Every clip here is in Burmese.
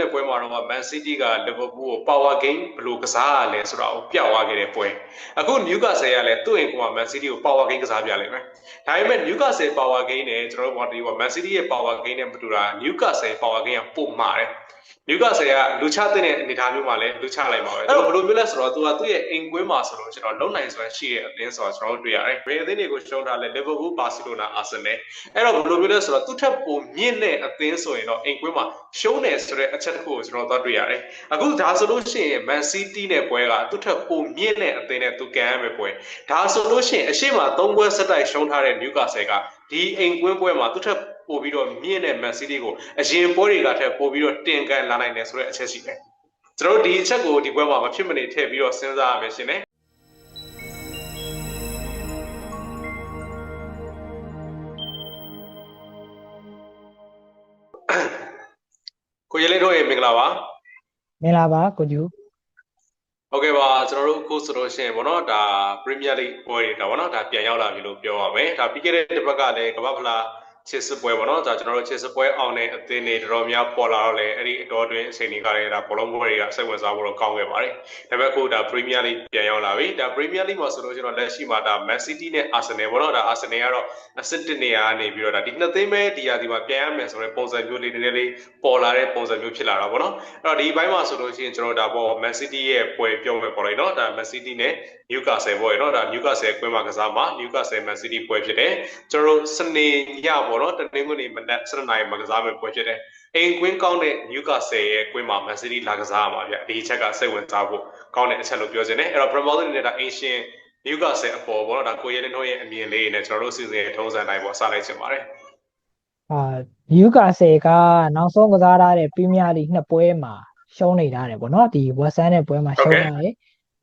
နဲ့ပွဲမှာတော့ Man City က Liverpool ကို power game ဘယ်လိုကစားရလဲဆိုတာကိုပြသွားခဲ့တဲ့ပွဲအခု Newcastle ကလည်းသူ့အိမ်က Man City ကို power game ကစားပြလိမ့်မယ်ဒါပေမဲ့ Newcastle power game နဲ့ကျွန်တော်တို့ Man City ရဲ့ power game နဲ့မတူတာ Newcastle power game ကပုံမှားတယ် နျူကာဆယ်ကလူချတဲ့အနေအထားမျိုးမှာလည်းလူချလိုက်ပါပဲအဲ့တော့ဘယ်လိုမျိုးလဲဆိုတော့သူကသူ့ရဲ့အိမ်ကွင်းမှာဆိုတော့ကျွန်တော်လုံနိုင်စွမ်းရှိတဲ့အသင်းဆိုတော့ကျွန်တော်တို့တွေ့ရတယ်ဘယ်အသင်းတွေကိုရှုံးထားလဲလီဗာပူးဘာစီလိုနာအာဆင်နယ်အဲ့တော့ဘယ်လိုမျိုးလဲဆိုတော့သူ့ထက်ပိုမြင့်တဲ့အသင်းဆိုရင်တော့အိမ်ကွင်းမှာရှုံးတယ်ဆိုတဲ့အချက်တစ်ခုကိုကျွန်တော်တို့တွေ့ရတယ်အခုဒါဆိုလို့ရှိရင် Man City နဲ့ပွဲကသူ့ထက်ပိုမြင့်တဲ့အသင်းနဲ့သူကန်ရမယ်ပွဲဒါဆိုလို့ရှိရင်အရှိမ၃ပွဲဆက်တိုက်ရှုံးထားတဲ့နျူကာဆယ်ကဒီအိမ်ကွင်းပွဲမှာသူ့ထက် ပို့ပြီးတော့မြင့်တဲ့ Man City ကိုအရင်ပွဲတွေကထက်ပို့ပြီးတော့တင်ကန်လာနိုင်တယ်ဆိုတဲ့အချက်ရှိတယ်ကျွန်တော်တို့ဒီအချက်ကိုဒီပွဲမှာမဖြစ်မနေထည့်ပြီးတော့စဉ်းစားရမယ်ရှင်ねကိုရလေးတို့ရေမင်္ဂလာပါမင်္ဂလာပါကိုကျူဟုတ်ကဲ့ပါကျွန်တော်တို့အခုဆိုလို့ရှိရင်ဗောနော်ဒါ Premier League ပွဲတွေဒါဗောနော်ဒါပြန်ရောက်လာပြီလို့ပြောရမယ်ဒါပြီးခဲ့တဲ့တစ်ပတ်ကလည်းကမ္ဘာဖလား ချစ်စပွဲပေါ့နော်ဒါကျွန်တော်တို့ချစ်စပွဲအောင်တဲ့အသင်းတွေတော်တော်များပေါ်လာတော့လေအဲ့ဒီအတော်အတွင်းအချိန်တွေကလည်းဒါဘောလုံးပွဲတွေကစိတ်ဝင်စားဖို့တော့ကောင်းခဲ့ပါတယ်ဒါပေမဲ့အခုဒါ Premier League ပြန်ရောက်လာပြီဒါ Premier League မှာဆိုလို့ရှိရင်တော့လက်ရှိမှာဒါ Man City နဲ့ Arsenal ပေါ့နော်ဒါ Arsenal ကတော့အစစ်တစ်နေရာကနေပြီးတော့ဒါဒီနှစ်သိန်းပဲဒီရာဒီမှာပြန်ရမယ်ဆိုတဲ့ပုံစံမျိုးလေးနည်းနည်းလေးပေါ်လာတဲ့ပုံစံမျိုးဖြစ်လာတာပေါ့နော်အဲ့တော့ဒီဘိုင်းမှာဆိုလို့ရှိရင်ကျွန်တော်ဒါပေါ့ Man City ရဲ့ပွဲပြောမယ်ပေါ့လေနော်ဒါ Man City နဲ့ Newcastle ပွဲနော်ဒါ Newcastle ကွင်းမှာကစားမှာ Newcastle Man City ပွဲဖြစ်တယ်ကျွန်တော်တို့စနေညပေါ့နော်တနင်္ဂနွေမနက်7:00နာရီမှာကစားမယ့်ပွဲဖြစ်တယ်အိမ်ကွင်းကောင်းတဲ့ Newcastle ရဲ့ကွင်းမှာ Man City လာကစားရမှာဗျဒီအချက်ကစိတ်ဝင်စားဖို့ကောင်းတဲ့အချက်လို့ပြောချင်တယ်အဲ့တော့ Premier League နဲ့ဒါ Asian Newcastle အပေါ်ပေါ့နော်ဒါကိုရဲလင်းတို့ရဲ့အမြင်လေးနဲ့ကျွန်တော်တို့စီစဉ်ထုံးစံတိုင်းပေါ့စလိုက်ချင်ပါတယ်အာနျူကာဆယ်ကနောက်ဆုံးကစားထားတဲ့ပရီးမီးယားလိနှစ်ပွဲမှာရှုံးနေထားတယ်ပေါ့နော်ဒီဝက်ဆန်နဲ့ပွဲမှာရှုံးထားတယ်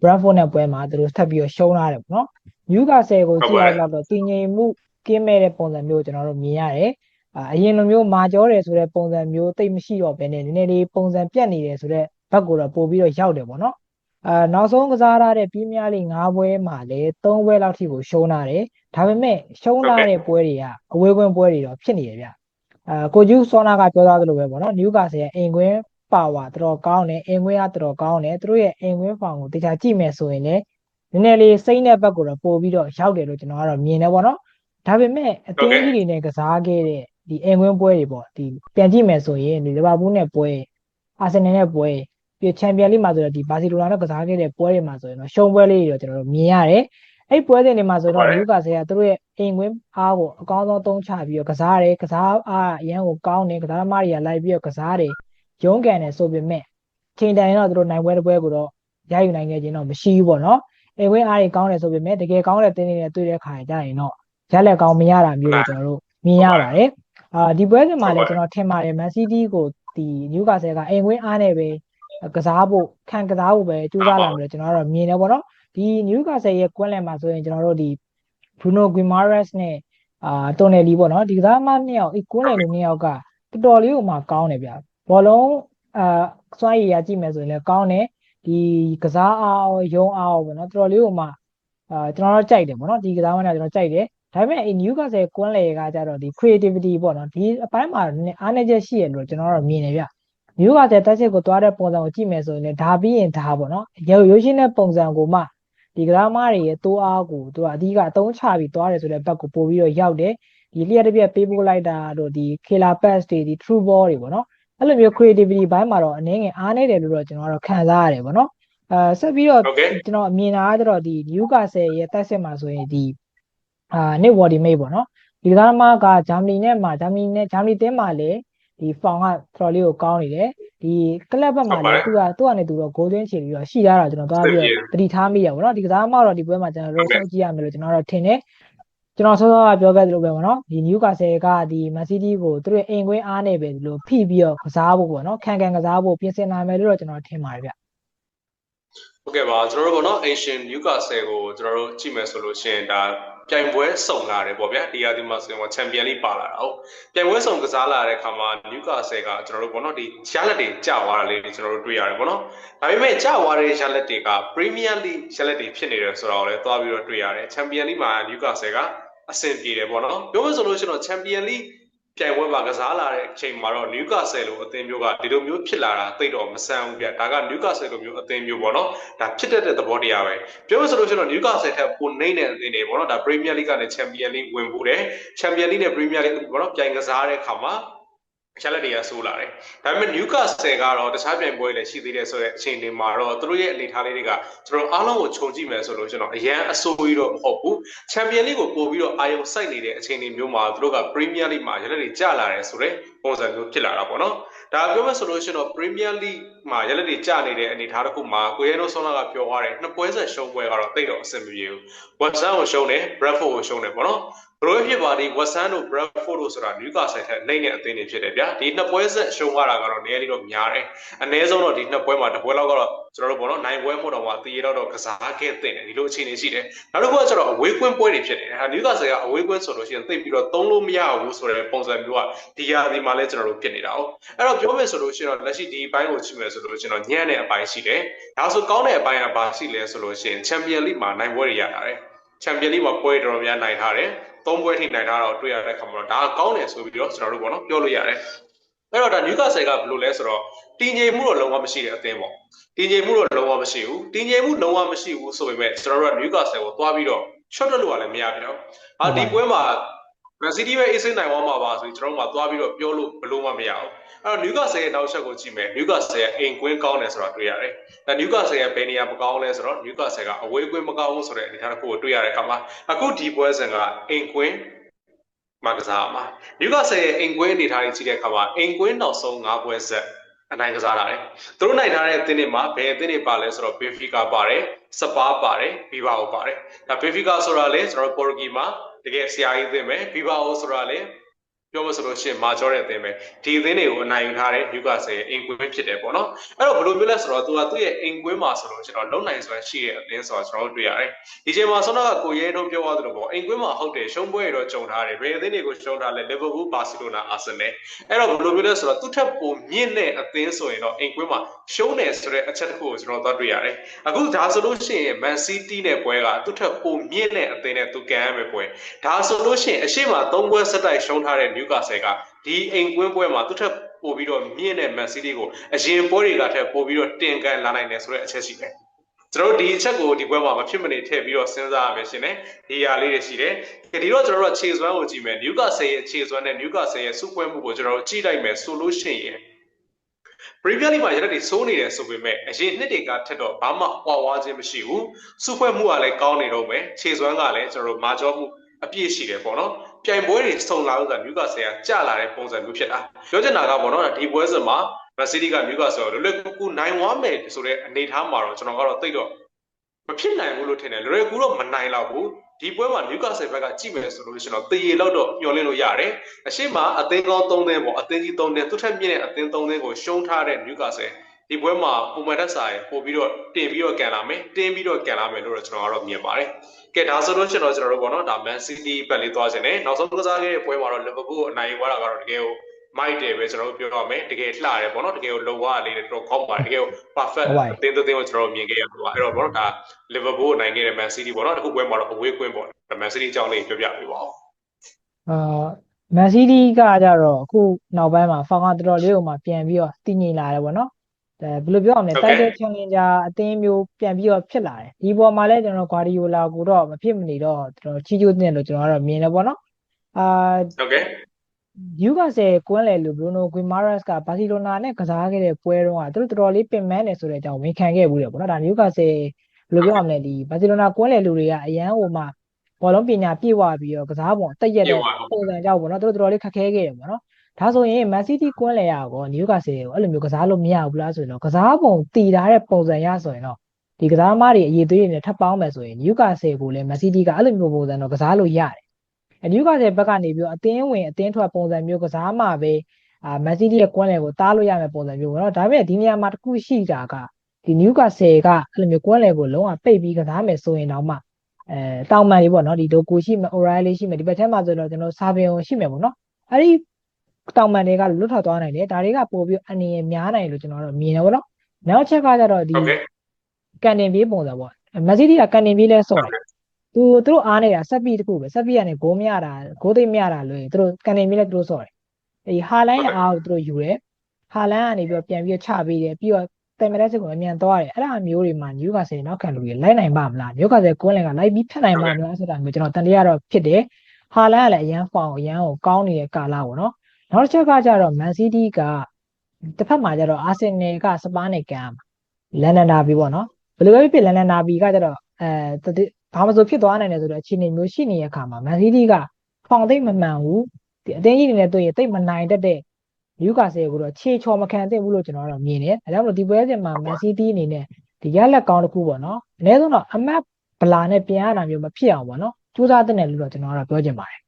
ဘရက်ဖို့နဲ့ပွဲမှာသူတို့ထပ်ပြီးတော့ရှုံးထားတယ်ပေါ့နော်နျူကာဆယ်ကိုကြည့်ရတော့တည်ငြိမ်မှုကင်းမဲ့တဲ့ပုံစံမျိုးကျွန်တော်တို့မြင်ရတယ်အာအရင်လိုမျိုးမာကြောတယ်ဆိုတဲ့ပုံစံမျိုးတိတ်မရှိတော့ဘဲနဲ့နည်းနည်းလေးပုံစံပြတ်နေတယ်ဆိုတော့ဘက်ကိုတော့ပို့ပြီးတော့ရောက်တယ်ပေါ့နော်အာနောက်ဆုံးကစားထားတဲ့ပရီးမီးယားလိ၅ပွဲမှာလည်း၃ပွဲလောက်ထိကိုရှုံးထားတယ်ဒါပေမဲ့ရှုံးထားတဲ့ပွဲတွေကအဝေးကွင်းပွဲတွေတော့ဖြစ်နေတယ်ဗျအာကိုကျူးစောနာကပြောသားသလိုပဲပေါ့နော်နျူကာဆယ်ရဲ့အိမ်ကွင်း ပါဝါတော်တော်ကောင်းတယ်အိမ်ကွင်းကတော်တော်ကောင်းတယ်သူတို့ရဲ့အိမ်ကွင်းဖောင်ကိုတခြားကြည့်မယ်ဆိုရင်လည်းနည်းနည်းလေးစိမ့်တဲ့ဘက်ကိုတော့ပို့ပြီးတော့ရောက်တယ်လို့ကျွန်တော်ကတော့မြင်တယ်ပေါ့နော်ဒါပေမဲ့အသင်းကြီးတွေနဲ့ကစားခဲ့တဲ့ဒီအိမ်ကွင်းပွဲတွေပေါ့ဒီပြန်ကြည့်မယ်ဆိုရင်ဒီလီဗာပူးနဲ့ပွဲအာဆင်နယ်နဲ့ပွဲပြီးချန်ပီယံလိမှာဆိုတော့ဒီဘာစီလိုနာနဲ့ကစားခဲ့တဲ့ပွဲတွေမှာဆိုရင်တော့ရှုံးပွဲလေးတွေတော့ကျွန်တော်တို့မြင်ရတယ်အဲ့ပွဲစဉ်တွေမှာဆိုတော့နျူကာဆယ်ကသူတို့ရဲ့အိမ်ကွင်းအားကိုအကောင်းဆုံးသုံးချပြီးတော့ကစားတယ်ကစားအားအရန်ကိုကောင်းတယ်ကစားသမားတွေကလိုက်ပြီးတော့ကစားတယ် ရုံးကန်တယ်ဆိုပေမဲ့ချိန်တိုင်တော့သူတို့နိုင်ပွဲတစ်ပွဲကိုတော့ရယူနိုင်ခဲ့ခြင်းတော့မရှိဘူးပေါ့နော်အိမ်ကွင်းအားတွေကောင်းတယ်ဆိုပေမဲ့တကယ်ကောင်းတဲ့တင်းတွေနဲ့တွေ့တဲ့ခါကျရင်တော့ရလက်ကောင်းမရတာမျိုးကိုကျွန်တော်တို့မြင်ရပါတယ်အာဒီပွဲစဉ်မှာလည်းကျွန်တော်ထင်ပါတယ်မန်စီးတီးကိုဒီနျူကာဆယ်ကအိမ်ကွင်းအားနဲ့ပဲကစားဖို့ခံကစားဖို့ပဲကြိုးစားလာမယ်ကျွန်တော်ကတော့မြင်တယ်ပေါ့နော်ဒီနျူကာဆယ်ရဲ့ကွင်းလန်မှာဆိုရင်ကျွန်တော်တို့ဒီ Bruno Guimaraes နဲ့အာတိုနယ်လီပေါ့နော်ဒီကစားမနှစ်ယောက်ဒီကွင်းလန်လူနှစ်ယောက်ကတော်တော်လေးကိုမှကောင်းတယ်ဗျ ဘောလုံးအာစွမ်းရည်ရကြည့်မယ်ဆိုရင်လည်းကောင်းတယ်ဒီကစားအားရုံးအားပေါ့နော်တော်တော်လေးကိုမှအာကျွန်တော်တို့ကြိုက်တယ်ပေါ့နော်ဒီကစားမနဲ့ကျွန်တော်ကြိုက်တယ်ဒါပေမဲ့အဲ Newcastle ကွန်းလေကကြတော့ဒီ creativity ပေါ့နော်ဒီအပိုင်းမှာအားနည်းချက်ရှိရလို့ကျွန်တော်တို့မြင်နေဗျ Newcastle တက်ချက်ကိုသွားတဲ့ပုံစံကိုကြည့်မယ်ဆိုရင်လည်းဒါပြီးရင်ဒါပေါ့နော်ရုပ်ရုပ်ရှင်တဲ့ပုံစံကိုမှဒီကစားမတွေရဲ့တိုးအားကိုသူကအဓိကအသုံးချပြီးသွားတယ်ဆိုတဲ့ဘက်ကိုပို့ပြီးတော့ရောက်တယ်ဒီလျှက်တစ်ပြက်ပေးပို့လိုက်တာတို့ဒီ killer pass တွေဒီ true ball တွေပေါ့နော် အဲ့လိုမျိုး creativity ဘိုင်းမှာတော့အနေငယ်အားနေတယ်လို့တော့ကျွန်တော်ကတော့ခံစားရတယ်ပေါ့နော်အဲဆက်ပြီးတော့ကျွန်တော်အမြင်တာကတော့ဒီ Newcastle ရဲ့တက်ဆက်မှာဆိုရင်ဒီအာ Nick Wardimate ပေါ့နော်ဒီကစားသမားကဂျာမနီနဲ့မှာဂျာမနီနဲ့ဂျာမနီတင်းမှာလည်းဒီဖောင်ကတော်တော်လေးကိုကောင်းနေတယ်ဒီကလပ်ဘက်မှာလည်းသူကသူ့အနေနဲ့သူတော့ဂိုးသွင်းချေပြီးတော့ရှိထားတာကျွန်တော်သွားပြီးတော့တတိထားမိရပါတော့ဒီကစားသမားတော့ဒီပွဲမှာကျွန်တော်တို့စောင့်ကြည့်ရမယ်လို့ကျွန်တော်တို့ထင်တယ် ကျွန်တော်စောစောကပြောခဲ့သလိုပဲပေါ့နော်ဒီ Newcastle ကဒီ Man City ကိုသူတို့အိမ်ကွင်းအားနေပဲဒီလိုဖိပြီးတော့ကစားဖို့ပေါ့နော်ခံခံကစားဖို့ပြင်ဆင်နိုင်မယ်လို့တော့ကျွန်တော်ထင်ပါတယ်ဗျဟုတ်ကဲ့ပါကျွန်တော်တို့ပေါ့နော် Asian Newcastle ကိုကျွန်တော်တို့ကြည့်မယ်ဆိုလို့ရှိရင်ဒါပြိုင်ပွဲစုံလာတယ်ပေါ့ဗျာဒီရာသီမှာဆိုရင်ချန်ပီယံလိပါလာတာဟုတ်ပြိုင်ပွဲစုံကစားလာတဲ့ခါမှာ Newcastle ကကျွန်တော်တို့ပေါ့နော်ဒီရလက်တွေကြာသွားတာလေးကျွန်တော်တို့တွေ့ရတယ်ပေါ့နော်ဒါပေမဲ့ကြာသွားတဲ့ရလက်တွေက Premier League ရလက်တွေဖြစ်နေတယ်ဆိုတော့လည်းသွားပြီးတော့တွေ့ရတယ်ချန်ပီယံလိမှာ Newcastle က အဆင်ပြေတယ်ပေါ့နော်ပြောမဆိုလို့ရှိရင်တော့ Champion League ပြိုင်ပွဲမှာကစားလာတဲ့အချိန်မှာတော့ Newcastle လိုအသင်းမျိုးကဒီလိုမျိုးဖြစ်လာတာသိတော့မဆန်းဘူးဗျဒါက Newcastle လိုမျိုးအသင်းမျိုးပေါ့နော်ဒါဖြစ်တတ်တဲ့သဘောတရားပဲပြောလို့ဆိုလို့ရှိရင်တော့ Newcastle ထက်ပိုနှိမ့်တဲ့အသင်းတွေပေါ့နော်ဒါ Premier League ကနေ Champion League ဝင်ဘူးတယ် Champion League နဲ့ Premier League ပေါ့နော်ပြိုင်ကစားတဲ့အခါမှာ ချက်လက်တွေကဆိုးလာတယ်။ဒါပေမဲ့ Newcastle ကတော့တခြားပြိုင်ပွဲတွေလည်းရှိသေးတယ်ဆိုတဲ့အချိန်တွေမှာတော့သူတို့ရဲ့အနေအထားလေးတွေကကျွန်တော်အားလုံးကိုခြုံကြည့်မယ်ဆိုလို့ကျွန်တော်အရန်အဆိုးကြီးတော့မဟုတ်ဘူး။ Champion League ကိုပို့ပြီးတော့အာရုံစိုက်နေတဲ့အချိန်တွေမျိုးမှာသူတို့က Premier League မှာရလက်တွေကျလာတယ်ဆိုတဲ့ပုံစံမျိုးဖြစ်လာတာပေါ့နော်။ဒါပြောမယ်ဆိုလို့ရှိရင်တော့ Premier League မှာရလက်တွေကျနေတဲ့အနေအထားတစ်ခုမှာကိုရဲနိုဆောနာကပြောသွားတယ်နှစ်ပွဲဆက်ရှုံးပွဲကတော့တိတ်တော့အဆင်မပြေဘူး။ West Ham ကိုရှုံးတယ် Bradford ကိုရှုံးတယ်ပေါ့နော်။ ဘရိုဖြစ်ပါဒီ West Ham တို့ Bradford တို့ဆိုတာ Newcastle ထက်နှိမ့်တဲ့အသင်းတွေဖြစ်တယ်ဗျာဒီနှစ်ပွဲဆက်ရှုံးရတာကတော့နည်းနည်းလေးတော့များတယ်အနည်းဆုံးတော့ဒီနှစ်ပွဲမှာတစ်ပွဲလောက်ကတော့ကျွန်တော်တို့ဘောနော်နိုင်ပွဲမို့တော့မှတည်ရတော့ကစားခဲ့တဲ့ဒီလိုအခြေအနေရှိတယ်နောက်တစ်ခုကကျတော့အဝေးကွင်းပွဲတွေဖြစ်တယ်ဟာ Newcastle ကအဝေးကွင်းဆိုလို့ရှိရင်သိပြီးတော့သုံးလို့မရဘူးဆိုတဲ့ပုံစံမျိုးကဒီရာဒီမှာလဲကျွန်တော်တို့ဖြစ်နေတာ哦အဲ့တော့ပြောမယ်ဆိုလို့ရှိရင်တော့လက်ရှိဒီဘိုင်းကိုကြည့်မယ်ဆိုလို့ကျွန်တော်ညံ့တဲ့အပိုင်းရှိတယ်ဒါဆိုကောင်းတဲ့အပိုင်းကဘာရှိလဲဆိုလို့ရှိရင် Champion League မှာနိုင်ပွဲတွေရတာတယ် Champion League မှာပွဲတော်တော်များနိုင်ထားတယ် သုံးပွဲထိနိုင်ထားတော့တွေ့ရတဲ့ခါမှာတော့ဒါကောင်းတယ်ဆိုပြီးတော့ကျွန်တော်တို့ပေါ့နော်ပြောလို့ရတယ်အဲ့တော့ဒါ Newcastle ကဘယ်လိုလဲဆိုတော့တည်ငြိမ်မှုတော့လုံးဝမရှိတဲ့အသင်းပေါ့တည်ငြိမ်မှုတော့လုံးဝမရှိဘူးတည်ငြိမ်မှုလုံးဝမရှိဘူးဆိုပေမဲ့ကျွန်တော်တို့က Newcastle ကိုသွားပြီးတော့ shot တက်လို့ရလည်းမရဘူးနော်အာဒီပွဲမှာ Man City ပဲအေးစိမ့်နိုင်သွားမှာပါဆိုပြီးကျွန်တော်တို့ကသွားပြီးတော့ပြောလို့ဘလို့မှမရဘူးအဲ့တော့ Newcastle ရဲ့နောက်ချက်ကိုကြည့်မယ် Newcastle ရဲ့အိမ်ကွင်းကောင်းတယ်ဆိုတာတွေ့ရတယ်။ဒါ Newcastle ရဲ့ဘယ်နေရာမကောင်းလဲဆိုတော့ Newcastle ကအဝေးကွင်းမကောင်းဘူးဆိုတဲ့အနေအထားတစ်ခုကိုတွေ့ရတဲ့အခါမှာအခုဒီပွဲစဉ်ကအိမ်ကွင်းမှာကစားမှာ Newcastle ရဲ့အိမ်ကွင်းအနေအထားကြီးကြည့်တဲ့အခါမှာအိမ်ကွင်းနောက်ဆုံး၅ပွဲဆက်အနိုင်ကစားတာလေ။သူတို့နိုင်ထားတဲ့အသင်းတွေမှာဘယ်အသင်းတွေပါလဲဆိုတော့ Benfica ပါတယ်၊စပါးပါတယ်၊ဘီဘာအိုပါတယ်။ဒါ Benfica ဆိုတာလေကျွန်တော်တို့ Portuguese မှာ တကယ်ဆရာကြီးအသင်းပဲဘီဘာအိုဆိုတာလေ ပြောမဆိုလို့ရှိရင်မာကျော်တဲ့အသင်းပဲဒီအသင်းတွေကိုအနိုင်ယူထားတဲ့ Newcastle ရဲ့အိမ်ကွင်းဖြစ်တယ်ပေါ့နော်အဲ့တော့ဘယ်လိုမျိုးလဲဆိုတော့သူကသူ့ရဲ့အိမ်ကွင်းမှာဆိုလို့ကျွန်တော်လုံနိုင်စွမ်းရှိတဲ့အသင်းဆိုတော့ကျွန်တော်တို့တွေ့ရတယ်ဒီချိန်မှာဆောနာကကိုရဲတို့ပြောသွားသလိုပေါ့အိမ်ကွင်းမှာဟုတ်တယ်ရှုံးပွဲတွေတော့ကြုံထားတယ်ဘယ်အသင်းတွေကိုရှုံးထားလဲ Liverpool Barcelona Arsenal အဲ့တော့ဘယ်လိုမျိုးလဲဆိုတော့သူ့ထက်ပိုမြင့်တဲ့အသင်းဆိုရင်တော့အိမ်ကွင်းမှာရှုံးတယ်ဆိုတဲ့အချက်တစ်ခုကိုကျွန်တော်သွားတွေ့ရတယ်အခုဒါဆိုလို့ရှိရင် Man City နဲ့ပွဲကသူ့ထက်ပိုမြင့်တဲ့အသင်းနဲ့သူကန်ရမယ်ပွဲဒါဆိုလို့ရှိရင်အရှိမ၃ပွဲဆက်တိုက်ရှုံးထားတဲ့ Newcastle ကဒီအိမ်ကွင်းပွဲမှာသူ့ထက်ပို့ပြီးတော့မြင့်တဲ့ Man City ကိုအရင်ပွဲတွေကထက်ပို့ပြီးတော့တင်ကန်လာနိုင်တယ်ဆိုတဲ့အချက်ရှိတယ်ကျွန်တော်တို့ဒီအချက်ကိုဒီပွဲမှာမဖြစ်မနေထည့်ပြီးတော့စဉ်းစားရမယ်ရှင်ねဒီဟာလေးတွေရှိတယ်ဒီတော့ကျွန်တော်တို့ခြေစွမ်းကိုကြည့်မယ် Newcastle ရဲ့ခြေစွမ်းနဲ့ Newcastle ရဲ့စုပွဲမှုကိုကျွန်တော်တို့ကြည့်လိုက်မယ်ဆိုလို့ရှိရင် Premier League မှာရတဲ့တွေစိုးနေတယ်ဆိုပေမဲ့အရင်နှစ်တွေကထက်တော့ဘာမှဟွာဝါခြင်းမရှိဘူးစုဖွဲ့မှုကလည်းကောင်းနေတော့မယ်ခြေစွမ်းကလည်းကျွန်တော်တို့မာကျော်မှုအပြည့်ရှိတယ်ပေါ့နော် ပြိုင်ပွဲတွေစုံလာလို့ဆိုတာ Newcastle ကကြာလာတဲ့ပုံစံမျိုးဖြစ်တာပြောချင်တာကပေါ့နော်ဒီပွဲစဉ်မှာ Man City က Newcastle ကိုလွယ်လွယ်ကူကူနိုင်သွားမယ်ဆိုတဲ့အနေအထားမှာတော့ကျွန်တော်ကတော့သိတော့မဖြစ်နိုင်ဘူးလို့ထင်တယ်လွယ်လွယ်ကူတော့မနိုင်တော့ဘူးဒီပွဲမှာ Newcastle ဘက်ကကြည့်မယ်ဆိုလို့ရှိရင်တော့တရေလောက်တော့ညှော်လင့်လို့ရတယ်အရှိမအသင်းကောင်း၃သင်းပေါ့အသင်းကြီး၃သင်းသူထက်မြင့်တဲ့အသင်း၃သင်းကိုရှုံးထားတဲ့ Newcastle ဒီပွဲမှာပုံမှန်တက်စာရပို့ပြီးတော့တင်ပြီးတော့ကန်လာမယ်တင်းပြီးတော့ကန်လာမယ်လို့တော့ကျွန်တော်ကတော့မြင်ပါတယ်ကဲဒါဆိုလို့ရှိရင်တော့ကျွန်တော်တို့ပေါ့နော်ဒါ Man City ဘက်လေးသွားခြင်းနဲ့နောက်ဆုံးကစားခဲ့တဲ့ပွဲမှာတော့ Liverpool ကိုအနိုင်ယူသွားတာကတော့တကယ်ကိုမိုက်တယ်ပဲကျွန်တော်တို့ပြောရမယ်တကယ်လှတယ်ပေါ့နော်တကယ်ကိုလောဝလေးတော်တော်ကောင်းပါတယ်တကယ်ကို perfect အသင်းတစ်သင်းကိုကျွန်တော်တို့မြင်ခဲ့ရပါအဲ့တော့ပေါ့နော်ဒါ Liverpool ကိုနိုင်ခဲ့တဲ့ Man City ပေါ့နော်တခုပွဲမှာတော့အဝေးကွင်းပေါ့ Man City အကြောင်းလေးပြောပြပေးပါဦးအာ Man City ကကြတော့အခုနောက်ပိုင်းမှာဖောင်ကတော်တော်လေးကိုမှပြန်ပြီးတော့တည်ငြိမ်လာတယ်ပေါ့နော် အဲဘယ်လိုပြောရမလဲ title challenger အသင်းမျိုးပြန်ပြီးတော့ဖြစ်လာတယ်ဒီပေါ်မှာလည်းကျွန်တော် Guardiola ကိုတော့မဖြစ်မနေတော့ကျွန်တော်ချီးကျူးတင်လို့ကျွန်တော်ကတော့မြင်တယ်ပေါ့နော်အာဟုတ်ကဲ့ Newcastle ကွင်းလေလို့ Bruno Guimaraes ကဘာစီလိုနာနဲ့ကစားခဲ့တဲ့ပွဲတုန်းကသူတို့တော်တော်လေးပင်ပန်းတယ်ဆိုတဲ့အကြောင်းဝန်ခံခဲ့ဘူးတယ်ပေါ့နော်ဒါ Newcastle ဘယ်လိုပြောရမလဲဒီဘာစီလိုနာကွင်းလေလူတွေကအရန်ဟိုမှာဘောလုံးပညာပြည့်ဝပြီးတော့ကစားပုံအသက်ရက်တဲ့ပုံစံကြောက်ပေါ့နော်သူတို့တော်တော်လေးခက်ခဲခဲ့တယ်ပေါ့နော် ဒါဆိုရင် Man City ကွင်းလေရကော Newcastle ကိုအဲ့လိုမျိုးကစားလို့မရဘူးလားဆိုရင်တော့ကစားပုံတည်ထားတဲ့ပုံစံရဆိုရင်တော့ဒီကစားသမားတွေအရေးသွေးတွေနဲ့ထပ်ပေါင်းမယ်ဆိုရင် Newcastle ကိုလည်း Man City ကအဲ့လိုမျိုးပုံစံတော့ကစားလို့ရတယ်အ Newcastle ဘက်ကနေပြီးတော့အသင်းဝင်အသင်းထွက်ပုံစံမျိုးကစားမှပဲအာ Man City ရဲ့ကွင်းလေကိုတားလို့ရမယ်ပုံစံမျိုးပေါ့နော်ဒါပေမဲ့ဒီနေရာမှာတစ်ခုရှိတာကဒီ Newcastle ကအဲ့လိုမျိုးကွင်းလေကိုလုံးဝပိတ်ပြီးကစားမယ်ဆိုရင်တော့မှအဲတောင်မှန်တွေပေါ့နော်ဒီဒိုကူရှိမယ် O'Reilly ရှိမယ်ဒီဘက်ထဲမှာဆိုတော့ကျွန်တော်စာပင်ရှိမယ်ပေါ့နော်အဲ့ဒီ တောင်မှန်တွေကလွတ်ထွက်သွားနိုင်တယ်ဒါတွေကပို့ပြီးအနေရများနိုင်လို့ကျွန်တော်တို့မြင်တယ်ပေါ့နော်နောက်ချက်ကကြတော့ဒီဟုတ်ကဲ့ကန်တင်ပြေးပုံစံပေါ့မက်ဆီတီကကန်တင်ပြေးလဲဆော့တယ်သူသူတို့အားနေတာဆက်ပြီးတခုပဲဆက်ပြီးကနေဂိုးမရတာဂိုးသိမ့်မရတာလို့သူတို့ကန်တင်ပြေးလဲသူတို့ဆော့တယ်ဒီဟာလန်ရဲ့အားကိုသူတို့ယူတယ်ဟာလန်ကနေပြီးတော့ပြန်ပြီးတော့ချပေးတယ်ပြီးတော့တယ်မရက်စစ်ကိုအမြန်သွားတယ်အဲ့ဒါမျိုးတွေမှာနျူကာဆယ်နောက်ခံလူတွေလိုက်နိုင်ပါမလားနျူကာဆယ်ကွင်းလင်ကလိုက်ပြီးဖြတ်နိုင်ပါမလားဆိုတာမျိုးကျွန်တော်တန်တရားတော့ဖြစ်တယ်ဟာလန်ကလည်းအရန်ဖောင်အရန်ကိုကောင်းနေတဲ့ကာလပေါ့နော် နောက်တစ်ချက်ကကြတော့ Man City ကတစ်ဖက်မှာကျတော့ Arsenal ကစပါးနေကန်လန်ဒန်ဒါဘီပေါ့နော်ဘယ်လိုပဲဖြစ်ဖြစ်လန်ဒန်ဒါဘီကကျတော့အဲဘာမှဆိုဖြစ်သွားနိုင်တယ်ဆိုတော့အခြေအနေမျိုးရှိနေတဲ့အခါမှာ Man City ကဖောင်သိမ့်မမှန်ဘူးဒီအတင်းကြီးနေနဲ့တွေ့ရင်သိမ့်မနိုင်တတ်တဲ့နျူကာဆယ်ကိုတော့ခြေချော်မခံသင့်ဘူးလို့ကျွန်တော်ကတော့မြင်တယ်။ဒါကြောင့်မလို့ဒီပွဲစဉ်မှာ Man City အနေနဲ့ဒီရလက်ကောင်းတစ်ခုပေါ့နော်။အနည်းဆုံးတော့အမတ်ဗလာနဲ့ပြန်ရတာမျိုးမဖြစ်အောင်ပေါ့နော်။ကြိုးစားတဲ့နယ်လို့တော့ကျွန်တော်ကတော့ပြောချင်ပါတယ်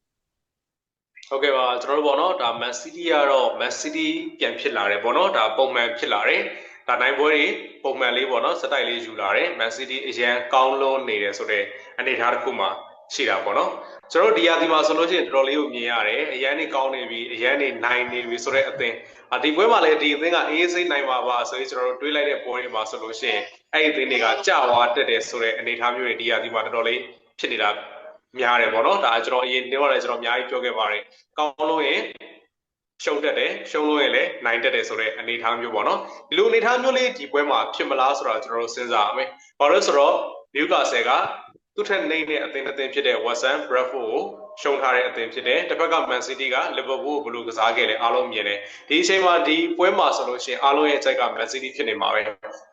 ဟုတ်ကဲ့ပါကျွန်တော်တို့ပေါ့နော်ဒါ Man City ကတော့ Man City ပြန်ဖြစ်လာတယ်ပေါ့နော်ဒါပုံမှန်ဖြစ်လာတယ်ဒါနိုင်ပွဲတွေပုံမှန်လေးပေါ့နော်စတိုက်လေးယူလာတယ် Man City အရန်ကောင်းလွန်းနေတယ်ဆိုတော့အနေအထားတစ်ခုမှရှိတာပေါ့နော်ကျွန်တော်တို့ဒီရာသီမှာဆိုလို့ရှိရင်တော်တော်လေးကိုမြင်ရတယ်အရန်နေကောင်းနေပြီအရန်နေနိုင်နေပြီဆိုတဲ့အသင်းအဒီပွဲမှာလည်းဒီအသင်းကအေးစိတ်နိုင်ပါပါဆိုပြီးကျွန်တော်တို့တွေးလိုက်တဲ့ပွဲတွေမှာဆိုလို့ရှိရင်အဲ့ဒီအသင်းတွေကကြာသွားတက်တယ်ဆိုတဲ့အနေအထားမျိုးတွေဒီရာသီမှာတော်တော်လေးဖြစ်နေတာ များတယ်ပေါ့နော်ဒါကျွန်တော်အရင်တင်တော့လည်းကျွန်တော်အများကြီးပြောခဲ့ပါတယ်ကောင်းလို့ရင်ရှုံးတက်တယ်ရှုံးလို့ရင်လည်းနိုင်တက်တယ်ဆိုတဲ့အနေအထားမျိုးပေါ့နော်ဒီလိုအနေအထားမျိုးလေးဒီပွဲမှာဖြစ်မလားဆိုတော့ကျွန်တော်တို့စဉ်းစားရမယ်ဘာလို့ဆိုတော့နျူကာဆယ်ကသူ့ထက်နှိမ့်တဲ့အသင်းအသင်းဖြစ်တဲ့ West Ham Bradford ကို ရှုံးထားတဲ့အသင်းဖြစ်တယ်တစ်ဖက်က Man City က Liverpool ကိုဘယ်လိုကစားခဲ့လဲအားလုံးမြင်တယ်ဒီအချိန်မှာဒီပွဲမှာဆိုလို့ရှိရင်အားလုံးရဲ့အချက်က Man City ဖြစ်နေမှာပဲ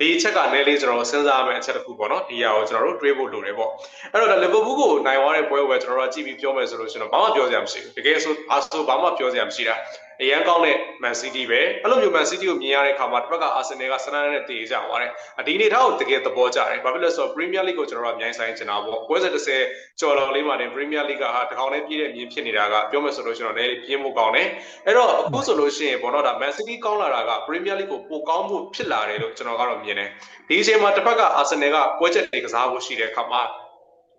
ဒီအချက်ကနည်းလေးကျွန်တော်စဉ်းစားရမယ့်အချက်တစ်ခုပေါ့နော်ဒီဟာကိုကျွန်တော်တို့တွေးဖို့လိုတယ်ပေါ့အဲ့တော့ Liverpool ကိုနိုင်သွားတဲ့ပွဲကိုပဲကျွန်တော်တို့ကြည့်ပြီးပြောမယ်ဆိုလို့ရှိရင်တော့ဘာမှပြောစရာမရှိဘူးတကယ်ဆိုအားဆိုဘာမှပြောစရာမရှိတာအရန်ကောင်းတဲ့ Man City ပဲအဲ့လိုမျိုး Man City ကိုမြင်ရတဲ့အခါမှာတစ်ဖက်က Arsenal ကစနန်းနဲ့တည်ကြသွားတယ်ဒီအနေထားကိုတကယ်သဘောကျတယ်ဘာဖြစ်လဲဆိုတော့ Premier League ကိုကျွန်တော်တို့အများကြီးဆိုင်ချင်တာပေါ့ပွဲစဉ်30ကျော်တော်လေးမှာတင် Premier League ကဟာတကောင်လေးပြည့်တဲ့မြင်ဖြစ်နေတာကပြောမယ်ဆိုလို့ရှိရင်တော့လည်းပြင်းဖို့ကောင်းတယ်အဲ့တော့အခုဆိုလို့ရှိရင်ပေါ့နော်ဒါ Man City ကောင်းလာတာက Premier League ကိုပိုကောင်းဖို့ဖြစ်လာတယ်လို့ကျွန်တော်ကတော့မြင်တယ်ဒီအချိန်မှာတစ်ဖက်က Arsenal ကပွဲချက်တွေကစားဖို့ရှိတဲ့အခါမှာ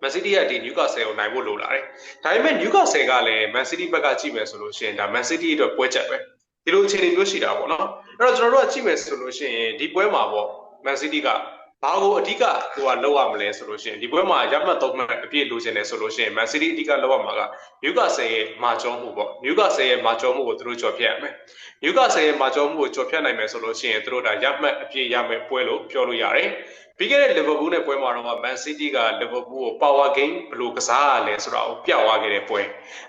Man City ကဒီ Newcastle ကိုနိုင်ဖို့လိုလာတယ်ဒါပေမဲ့ Newcastle ကလည်း Man City ဘက်ကကြည့်မယ်ဆိုလို့ရှိရင်ဒါ Man City အတွက်ပွဲချက်ပဲဒီလိုအခြေအနေမျိုးရှိတာပေါ့နော်အဲ့တော့ကျွန်တော်တို့ကကြည့်မယ်ဆိုလို့ရှိရင်ဒီပွဲမှာပေါ့ Man City က ဘာကိုအဓိကဟိုကလောက်ရမလဲဆိုလို့ရှိရင်ဒီပွဲမှာရမှတ်သုံးမှတ်အပြည့်လိုချင်တယ်ဆိုလို့ရှိရင် Man City အဓိကလောက်ရမှာက Newcastle ရဲ့မာကျောမှုပေါ့ Newcastle ရဲ့မာကျောမှုကိုသူတို့ကြော်ဖြတ်ရမယ် Newcastle ရဲ့မာကျောမှုကိုကြော်ဖြတ်နိုင်မယ်ဆိုလို့ရှိရင်သူတို့ဒါရမှတ်အပြည့်ရမယ်ပွဲလို့ပြောလို့ရတယ်ပြီးခဲ့တဲ့ Liverpool နဲ့ပွဲမှာတော့ Man City က Liverpool ကို power game ဘယ်လိုကစားရလဲဆိုတာကိုပြသွားခဲ့တဲ့ပွဲ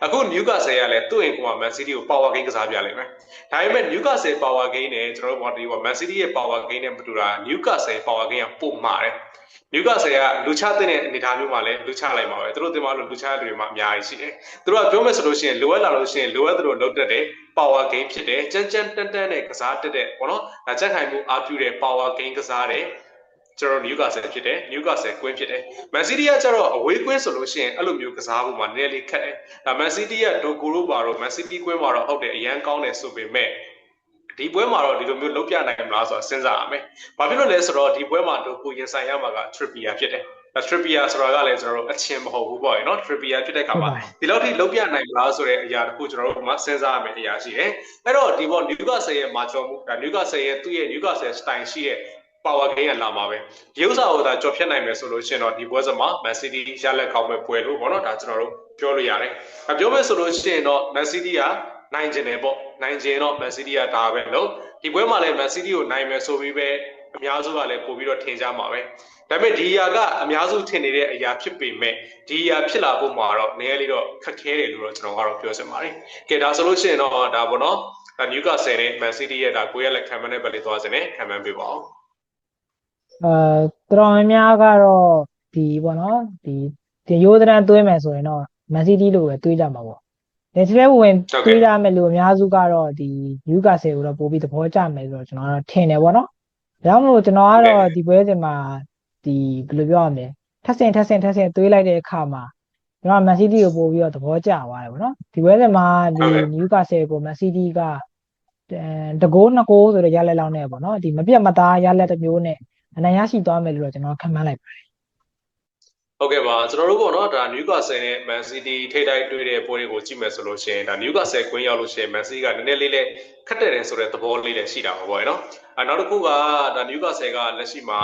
အခု Newcastle ကလည်းသူ့အိမ်က Man City ကို power game ကစားပြလိုက်မယ်ဒါပေမဲ့ Newcastle power game နဲ့ကျွန်တော်တို့ဘော်ဒီက Man City ရဲ့ power game နဲ့မတူတာ Newcastle power game ကပိုမှာတယ် Newcastle ကလူချတဲ့အနေအထားမျိုးမှာလည်းလူချလိုက်မှာပဲသူတို့တင်မလို့လူချတဲ့တွေမှာအများကြီးရှိတယ်သူတို့ကပြောမယ်ဆိုလို့ရှိရင်လိုအပ်လာလို့ရှိရင်လိုအပ်သလိုလုပ်တတ်တယ် power game ဖြစ်တယ်ကြမ်းကြမ်းတန်းတန်းနဲ့ကစားတတ်တဲ့ပေါ့နော်ဒါချက်ခိုင်မှုအားပြုတဲ့ power game ကစားတယ်ကျွန်တော် Newcastle ဖြစ်တယ် Newcastle ကွင်းဖြစ်တယ် Man City ကကျတော့အဝေးကွင်းဆိုလို့ရှိရင်အဲ့လိုမျိုးကစားဖို့မှာနည်းနည်းလေးခက်တယ်ဒါ Man City ကဒိုကိုရိုပါတော့ Man City ကွင်းမှာတော့ဟုတ်တယ်အရန်ကောင်းတယ်ဆိုပေမဲ့ ဒီပွဲမှာတော့ဒီလိုမျိုးလုံးပြနိုင်မလားဆိုတာစဉ်းစားရမယ်။ဘာဖြစ်လို့လဲဆိုတော့ဒီပွဲမှာဒိုကိုရင်ဆိုင်ရမှာက Trippier ဖြစ်တယ်။ Trippier ဆိုတာကလည်းကျွန်တော်တို့အချင်းမဟုတ်ဘူးပေါ့နော် Trippier ဖြစ်တဲ့ခါမှာဒီလောက်ထိလုံးပြနိုင်မလားဆိုတဲ့အရာတခုကျွန်တော်တို့ကစဉ်းစားရမယ့်အရာရှိတယ်။အဲ့တော့ဒီပေါ့ Newcastle ရဲ့မာချော်မှုဒါ Newcastle ရဲ့သူ့ရဲ့ Newcastle style ရှိတဲ့ power game ကလာမှာပဲဒီဥစ္စာကိုဒါကြော်ဖြတ်နိုင်မယ်ဆိုလို့ရှိရင်တော့ဒီပွဲစမှာ Man City ရလက်ကောင်းမဲ့ပွဲလို့ပေါ့နော်ဒါကျွန်တော်တို့ပြောလို့ရတယ်။အပြောမယ်ဆိုလို့ရှိရင်တော့ Man City က နိုင်ကျင်တယ်ပေါ့နိုင်ကျင်တော့ Man City ကဒါပဲလို့ဒီပွဲမှာလည်း Man City ကိုနိုင်မယ်ဆိုပြီးပဲအများစုကလည်းပို့ပြီးတော့ထင်ကြမှာပဲဒါပေမဲ့ဒီယာကအများစုထင်နေတဲ့အရာဖြစ်ပေမဲ့ဒီယာဖြစ်လာဖို့မှာတော့နည်းနည်းလေးတော့ခက်ခဲတယ်လို့တော့ကျွန်တော်ကတော့ပြောချင်ပါတယ်ကဲဒါဆိုလို့ရှိရင်တော့ဒါပေါ့နော်ဒါ Newcastle နဲ့ Man City ရဲ့ဒါကိုရလက်ခံမှန်းတဲ့ဘက်လေးသွားစနေခံမှန်းပေးပါအောင်အဲတော်တော်များများကတော့ဒီပေါ့နော်ဒီဒီရိုးသရန်သွင်းမယ်ဆိုရင်တော့ Man City လို့ပဲတွေးကြမှာပေါ့ ဒီစလဲဝင်တွေးကြမယ်လို့အများစုကတော့ဒီ Newcastle ကိုတော့ပို့ပြီးသဘောကျမယ်ဆိုတော့ကျွန်တော်ကတော့ထင်တယ်ပေါ့နော်ဒါကြောင့်မလို့ကျွန်တော်ကတော့ဒီပွဲစဉ်မှာဒီဘယ်လိုပြောရမလဲထပ်ဆင်ထပ်ဆင်ထပ်ဆင်တွေးလိုက်တဲ့အခါမှာကျွန်တော် Man City ကိုပို့ပြီးတော့သဘောကျသွားတယ်ပေါ့နော်ဒီပွဲစဉ်မှာဒီ Newcastle ကို Man City ကတကိုးနှစ်ကိုးဆိုတော့ရလက်လောက်နဲ့ပေါ့နော်ဒီမပြတ်မသားရလက်တစ်မျိုးနဲ့အနိုင်ရရှိသွားမယ်လို့တော့ကျွန်တော်ခံမှန်းလိုက်ပါတယ် ဟုတ်ကဲ့ပါကျွန်တော်တို့ပေါ့နော်ဒါ Newcastle နဲ့ Man City ထိတိုက်တွေ့တဲ့ပွဲတွေကိုကြည့်မယ်ဆိုလို့ရှိရင်ဒါ Newcastle ကွင်းရောက်လို့ရှိရင် Man City ကနည်းနည်းလေးလေးခက်တဲ့တယ်ဆိုတဲ့သဘောလေးလည်းရှိတာပါပေါ့နော်အဲနောက်တစ်ခုကဒါ Newcastle ကလက်ရှိမှာ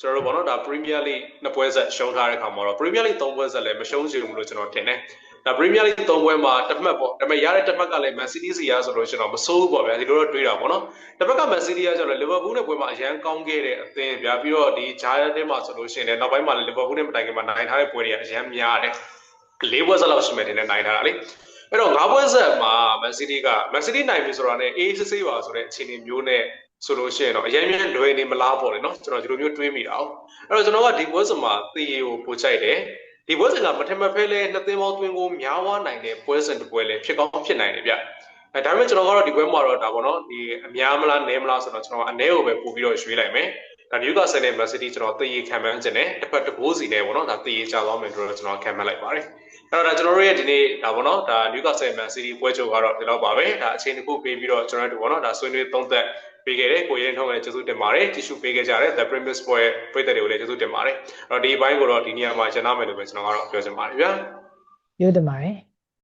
ကျွန်တော်တို့ပေါ့နော်ဒါ Premier League နှစ်ပွဲဆက်ရှုံးထားတဲ့ခါမှာတော့ Premier League သုံးပွဲဆက်လည်းမရှုံးချင်ဘူးလို့ကျွန်တော်ထင်တယ် ဒါ Premier League ၃ပွဲမှာတစ်မှတ်ပေါ့ဒါပေမဲ့ရတဲ့တစ်မှတ်ကလည်း Man City စီရဆိုလို့ရှိရင်တော့မဆိုးဘူးပေါ့ဗျာဒီလိုတော့တွေးတာပေါ့နော်တစ်ဖက်က Man City ကကျတော့ Liverpool နဲ့ပွဲမှာအရန်ကောင်းခဲ့တဲ့အသင်းဗျာပြီးတော့ဒီ Giant နဲ့မှာဆိုလို့ရှိရင်လည်းနောက်ပိုင်းမှာလည်း Liverpool နဲ့မတိုင်ခင်မှာနိုင်ထားတဲ့ပွဲတွေကအရန်များတယ်၄ပွဲဆက်လောက်ရှိမယ်တင်နဲ့နိုင်ထားတာလေအဲ့တော့၅ပွဲဆက်မှာ Man City က Man City နိုင်ပြီဆိုတာနဲ့အေးစစ်စစ်ပါဆိုတဲ့အခြေအနေမျိုးနဲ့ဆိုလို့ရှိရင်တော့အရင်မြန်လွယ်နေမလားပေါ့လေနော်ကျွန်တော်ဒီလိုမျိုးတွေးမိတာအောင်အဲ့တော့ကျွန်တော်ကဒီပွဲစမှာသီးကိုပို့ချိုက်တယ် ဒီပွဲစဉ်ကမထင်မဖဲလဲနှစ်သင်းပေါင်းတွင်းကိုများဝနိုင်တဲ့ပွဲစဉ်တစ်ပွဲလဲဖြစ်ကောင်းဖြစ်နိုင်တယ်ဗျအဲဒါပေမဲ့ကျွန်တော်ကတော့ဒီပွဲမှာတော့ဒါပေါ့နော်ဒီအများမလားနည်းမလားဆိုတော့ကျွန်တော်အနည်းကိုပဲပို့ပြီးတော့ရွှေ့လိုက်မယ်ဒါနယူကာဆယ်နဲ့မန်စီးတီးကျွန်တော်သီးခံမှန်းခြင်းနဲ့တစ်ဖက်တစ်ဘိုးစီနဲ့ပေါ့နော်ဒါသီးကြသွားမယ်တို့တော့ကျွန်တော်ခံမှန်းလိုက်ပါတယ်အဲ့တော့ဒါကျွန်တော်တို့ရဲ့ဒီနေ့ဒါပေါ့နော်ဒါနယူကာဆယ်မန်စီးတီးပွဲချုပ်ကတော့ဒီလောက်ပါပဲဒါအချိန်တစ်ခုပေးပြီးတော့ကျွန်တော်တို့ပေါ့နော်ဒါဆွေးနွေးသုံးသက် ပေးခဲ့တယ်ကိုရဲထုံးလည်းကျေးဇူးတင်ပါတယ်တ िश ူပေးခဲ့ကြတဲ့ The Premier Sport ပြည်သက်တွေကိုလည်းကျေးဇူးတင်ပါတယ်အဲ့တော့ဒီဘိုင်းကိုတော့ဒီနေရာမှာကျန်နာမယ်လို့ပဲကျွန်တော်ကတော့ပြောချင်ပါတယ်ဗျာပြောတင်ပါတယ်